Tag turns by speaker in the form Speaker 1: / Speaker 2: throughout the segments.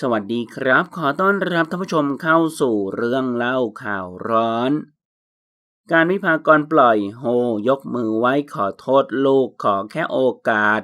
Speaker 1: สวัสดีครับ ขอต้อนรับท่านผู้ชมเข้าสู่เรื่องเล่าข่าวร้อน การวิพากรปล่อยโฮยกมือไหว้ขอโทษลูกขอแค่โอกาส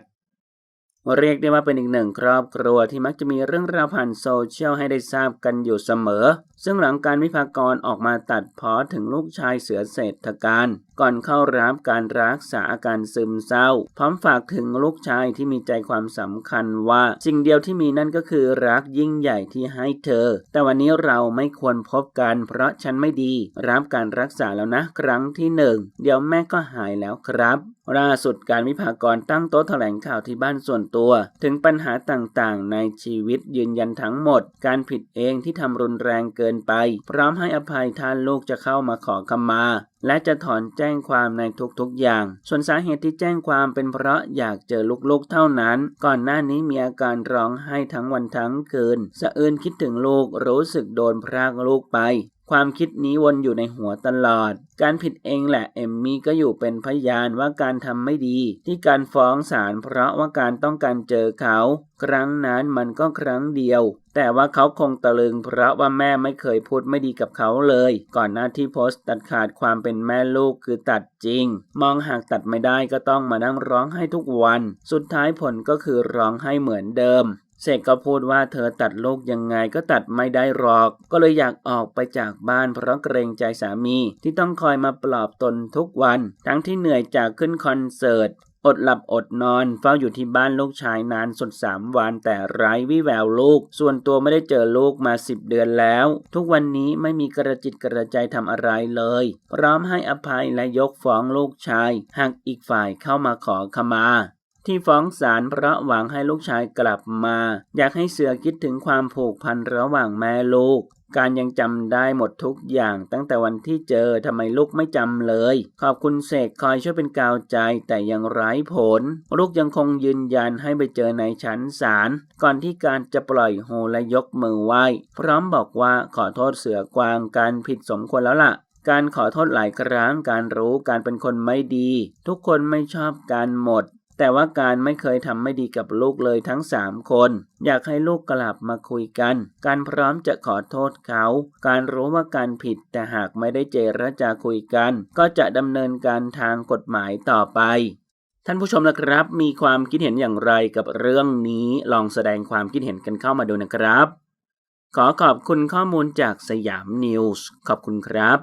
Speaker 1: เรียกได้ว่าเป็นอีกหนึ่งครอบครัวที่มักจะมีเรื่องราวผ่านโซเชียลให้ได้ทราบกันอยู่เสมอ ซึ่งหลังการวิพากรออกมาตัดพ้อถึงลูกชายเสือเศรษฐการ ก่อนเข้ารับการรักษาอาการซึมเศร้า พร้อมฝากถึงลูกชายที่มีใจความสำคัญว่าสิ่งเดียวที่มีนั่นก็คือรักยิ่งใหญ่ที่ให้เธอ แต่วันนี้เราไม่ควรพบกัน เพราะฉันไม่ดี รับการรักษาแล้วนะ ครั้งที่หนึ่งเดี๋ยวแม่ก็หายแล้วครับล่าสุดการวิพากรตั้งโต๊ะแถลงข่าวที่บ้านส่วนตัว ถึงปัญหาต่างๆ ในชีวิตยืนยันทั้งหมด การผิดเองที่ทำรุนแรงเกินไป พร้อมให้อภัยท่านลูกจะเข้ามาขอขมา และจะถอนแจ้งความในทุกๆอย่าง ส่วนสาเหตุที่แจ้งความเป็นเพราะอยากเจอลูกๆเท่านั้น ก่อนหน้านี้มีอาการร้องไห้ทั้งวันทั้งคืน สะอื้นคิดถึงลูกรู้สึกโดนพรากลูกไป ความคิดนี้วนอยู่ในหัวตลอด การผิดเองแหละเอมมี่ก็อยู่เป็นพยานว่าการทำไม่ดี ที่การฟ้องศาลเพราะว่าการต้องการเจอเขา ครั้งนั้นมันก็ครั้งเดียว แต่ว่าเขาคงตะลึงเพราะว่าแม่ไม่เคยพูดไม่ดีกับเขาเลย ก่อนหน้าที่โพสต์ตัดขาดความเป็นแม่ลูกคือตัดจริง มองหากตัดไม่ได้ก็ต้องมานั่งร้องไห้ทุกวัน สุดท้ายผลก็คือร้องไห้เหมือนเดิม เสกก็พูดว่าเธอตัดลูกยังไงก็ตัดไม่ได้หรอก ก็เลยอยากออกไปจากบ้านเพราะเกรงใจสามีที่ต้องคอยมาปลอบตนทุกวัน ทั้งที่เหนื่อยจากขึ้นคอนเสิร์ตอดหลับอดนอนเฝ้าอยู่ที่บ้านลูกชายนานสุดสามวันแต่ไร้วิแววลูก ส่วนตัวไม่ได้เจอลูกมาสิบเดือนแล้ว ทุกวันนี้ไม่มีกระจิตกระใจทำอะไรเลย พร้อมให้อภัยและยกฟ้องลูกชาย หากอีกฝ่ายเข้ามาขอขมา ที่ฟ้องศาลเพราะหวังให้ลูกชายกลับมา อยากให้เสือคิดถึงความผูกพันระหว่างแม่ลูก การยังจำได้หมดทุกอย่างตั้งแต่วันที่เจอทำไมลูกไม่จำเลย ขอบคุณเสกคอยช่วยเป็นกาวใจแต่ยังไร้ผล ลูกยังคงยืนยันให้ไปเจอในชั้นศาลก่อนที่การจะปล่อยโฮและยกมือไหว้พร้อมบอกว่าขอโทษเสือกวางการผิดสมควรแล้วล่ะการขอโทษหลายครั้ง การรู้การเป็นคนไม่ดี ทุกคนไม่ชอบการหมด แต่ว่าการไม่เคยทำไม่ดีกับลูกเลยทั้งสามคน อยากให้ลูกกลับมาคุยกัน การพร้อมจะขอโทษเขา การรู้ว่าการผิดแต่หากไม่ได้เจรจาคุยกัน ก็จะดำเนินการทางกฎหมายต่อไปท่านผู้ชมนะครับ มีความคิดเห็นอย่างไรกับเรื่องนี้ลองแสดงความคิดเห็นกันเข้ามาดูนะครับ ขอขอบคุณข้อมูลจากสยามนิวส์ขอบคุณครับ